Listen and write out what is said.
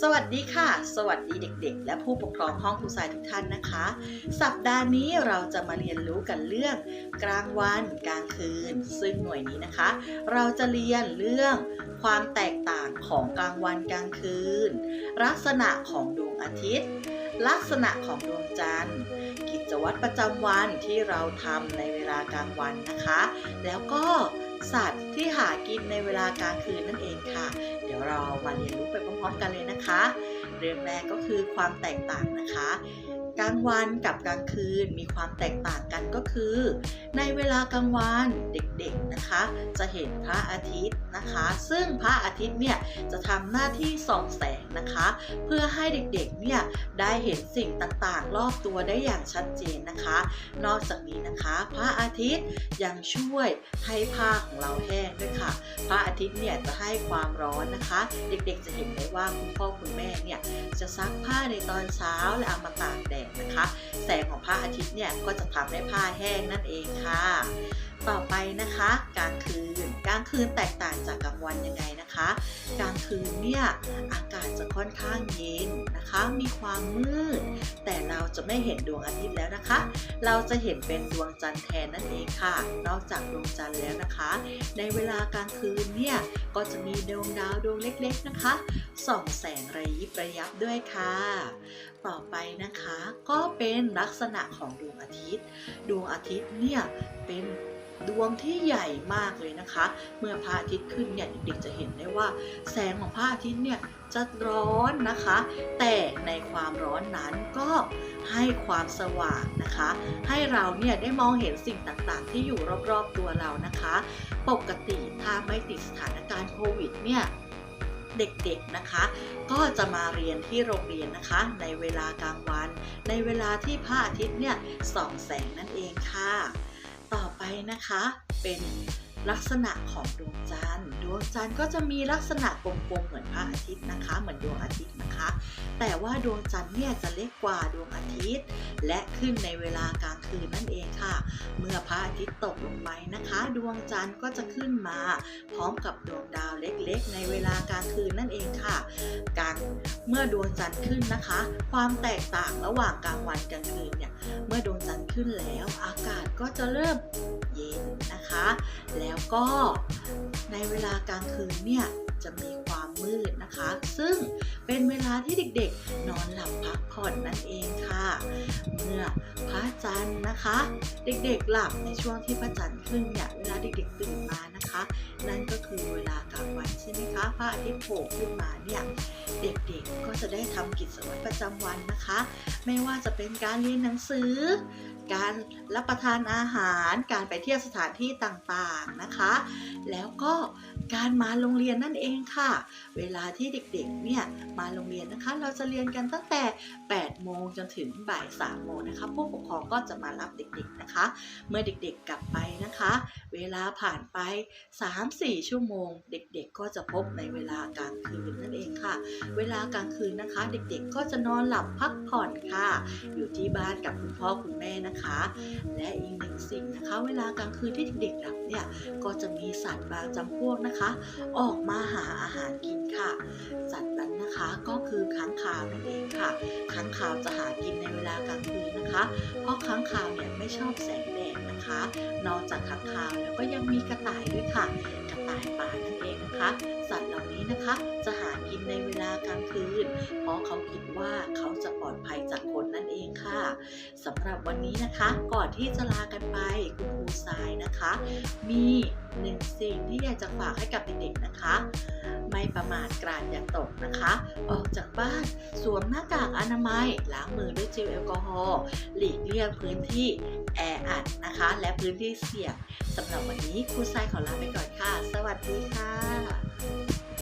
สวัสดีค่ะ สวัสดีเด็ก ๆ และผู้ปกครองห้องครูสายทุกท่านนะคะ สัปดาห์นี้เราจะมาเรียนรู้กันเรื่อง กลางวันกลางคืน ซึ่งหน่วยนี้นะคะ เราจะเรียนเรื่องความแตกต่างของกลางวันกลางคืน ลักษณะของดวงอาทิตย์ ลักษณะของดวงจันทร์ กิจวัตรประจำวันที่เราทำในเวลากลางวันนะคะ แล้วก็ สัตว์ที่หากินในเวลากลางคืนนั่นเองค่ะ เดี๋ยวเรามาเรียนรู้ไปพร้อมๆกันเลยนะคะ เรื่องแรกก็คือความแตกต่างนะคะ กลางวันกับกลางคืนมีความแตกต่างกันก็คือ ในเวลากลางวันเด็กๆนะคะ จะเห็นพระอาทิตย์นะคะ ซึ่งพระอาทิตย์เนี่ยจะทำหน้าที่ส่องแสงนะคะ เพื่อให้เด็กๆเนี่ยได้เห็นสิ่งต่างๆ รอบตัวได้อย่างชัดเจนนะคะ นอกจากนี้นะคะ พระอาทิตย์ยังช่วยให้ผ้าของเราแห้งด้วยค่ะ พระอาทิตย์เนี่ยจะให้ความร้อนนะคะ เด็กๆจะเห็นได้ว่าคุณพ่อคุณแม่เนี่ยจะซักผ้าในตอนเช้าและเอามาตากแดดนะคะ แสงของพระอาทิตย์เนี่ยก็จะทำให้ผ้าแห้งนั่นเองค่ะ ต่อไปนะคะกลางคืนกลางคืนแตกต่างจากกลางวันยังไงนะคะ กลางคืนเนี่ยอากาศจะค่อนข้างเย็นนะคะ มีความมืด แต่เราจะไม่เห็นดวงอาทิตย์แล้วนะคะ เราจะเห็นเป็นดวงจันทร์แทนนั่นเองค่ะ นอกจากดวงจันทร์แล้วนะคะ ในเวลากลางคืนเนี่ยก็จะมีดวงดาวดวงเล็กๆนะคะส่องแสงระยิบระยับด้วยค่ะ ต่อไปนะคะก็เป็นลักษณะของดวงอาทิตย์ ดวงอาทิตย์เนี่ยเป็นดวงที่ใหญ่มากเลยนะคะ เมื่อพระอาทิตย์ขึ้นเนี่ยเด็กๆจะเห็นได้ว่า แสงของพระอาทิตย์เนี่ยจะร้อนนะคะ แต่ในความร้อนนั้นก็ให้ความสว่างนะคะ ให้เราเนี่ยได้มองเห็นสิ่งต่างๆ ที่อยู่รอบๆตัวเรานะคะ ปกติถ้าไม่ติดสถานการณ์โควิดเนี่ย เด็กๆนะคะ ก็จะมาเรียนที่โรงเรียนนะคะ ในเวลากลางวัน ในเวลาที่พระอาทิตย์เนี่ยส่องแสงนั่นเองค่ะ ต่อไปนะคะเป็น ลักษณะของดวงจันทร์ ดวงจันทร์ก็จะมีลักษณะกลมๆเหมือนพระอาทิตย์นะคะ เหมือนดวงอาทิตย์นะคะ แต่ว่าดวงจันทร์เนี่ยจะเล็กกว่าดวงอาทิตย์ และขึ้นในเวลากลางคืนนั่นเองค่ะ เมื่อพระอาทิตย์ตกลงไปนะคะ ดวงจันทร์ก็จะขึ้นมา พร้อมกับดวงดาวเล็กๆ ในเวลากลางคืนนั่นเองค่ะ การเมื่อดวงจันทร์ขึ้นนะคะ ความแตกต่างระหว่างกลางวันกลางคืนเนี่ย เมื่อดวงจันทร์ขึ้นแล้ว อากาศก็จะเริ่มเย็นนะคะ แล้วก็ในเวลากลางคืนเนี่ยจะมีความมืดนะคะ ซึ่งเป็นเวลาที่เด็กๆ นอนหลับพักผ่อนนั่นเองค่ะ เมื่อพระจันทร์นะคะ เด็กๆหลับในช่วงที่พระจันทร์ขึ้นเนี่ยเวลาเด็กๆตื่นมานะคะ นั่นก็คือเวลากลางวันใช่ไหมคะพระอาทิตย์โผล่ขึ้นมาเนี่ยเด็กๆก็จะได้ทำกิจวัตรประจำวันนะคะ ไม่ว่าจะเป็นการเรียนหนังสือ การรับประทานอาหาร การไปเที่ยวสถานที่ต่างๆนะคะ แล้วก็การมาโรงเรียนนั่นเองค่ะ เวลาที่เด็กๆเนี่ยมาโรงเรียนนะคะ เราจะเรียนกันตั้งแต่ 8 โมงจนถึงบ่าย 3 โมงนะคะผู้ปกครองก็จะมารับเด็กๆนะคะ เมื่อเด็กๆกลับไปนะคะ เวลาผ่านไป 3-4 ชั่วโมง เด็กๆก็จะพบในเวลากลางคืนนั่นเองค่ะ เวลากลางคืนนะคะ เด็กๆก็จะนอนหลับพักผ่อนค่ะ อยู่ที่บ้านกับคุณพ่อคุณแม่นะคะ และอีกหนึ่งสิ่งนะคะ เวลากลางคืนที่เด็กๆหลับเนี่ยก็จะมีสัตว์บางจำพวกนะคะ ออกมาหาอาหารกินค่ะ สัตว์นั้นนะคะก็คือค้างคาวนั่นเองค่ะค้างคาวจะหากินในเวลากลางคืนนะคะ เพราะค้างคาวเนี่ยไม่ชอบแสงแดดนะคะ นอกจากค้างคาวแล้วก็ยังมีกระต่ายด้วยค่ะกระายป่านั่นเองนะคะ สัตว์เหล่านี้นะคะจะหากินในเวลากลางคืน เพราะเขาคิดว่าเขาจะปลอดภัยจากคน สำหรับวันนี้นะคะก่อนที่จะลากันไปคุณครูทรายนะคะ มีหนึ่งสิ่งที่อยากจะฝากให้กับเด็กๆนะคะ ไม่ประมาทกราดอย่าตกนะคะ ออกจากบ้านสวมหน้ากากอนามัยล้างมือด้วยเจลแอลกอฮอล์หลีกเลี่ยงพื้นที่แออัดนะคะ และพื้นที่เสี่ยงสำหรับวันนี้ครูทรายขอลาไปก่อนค่ะ สวัสดีค่ะ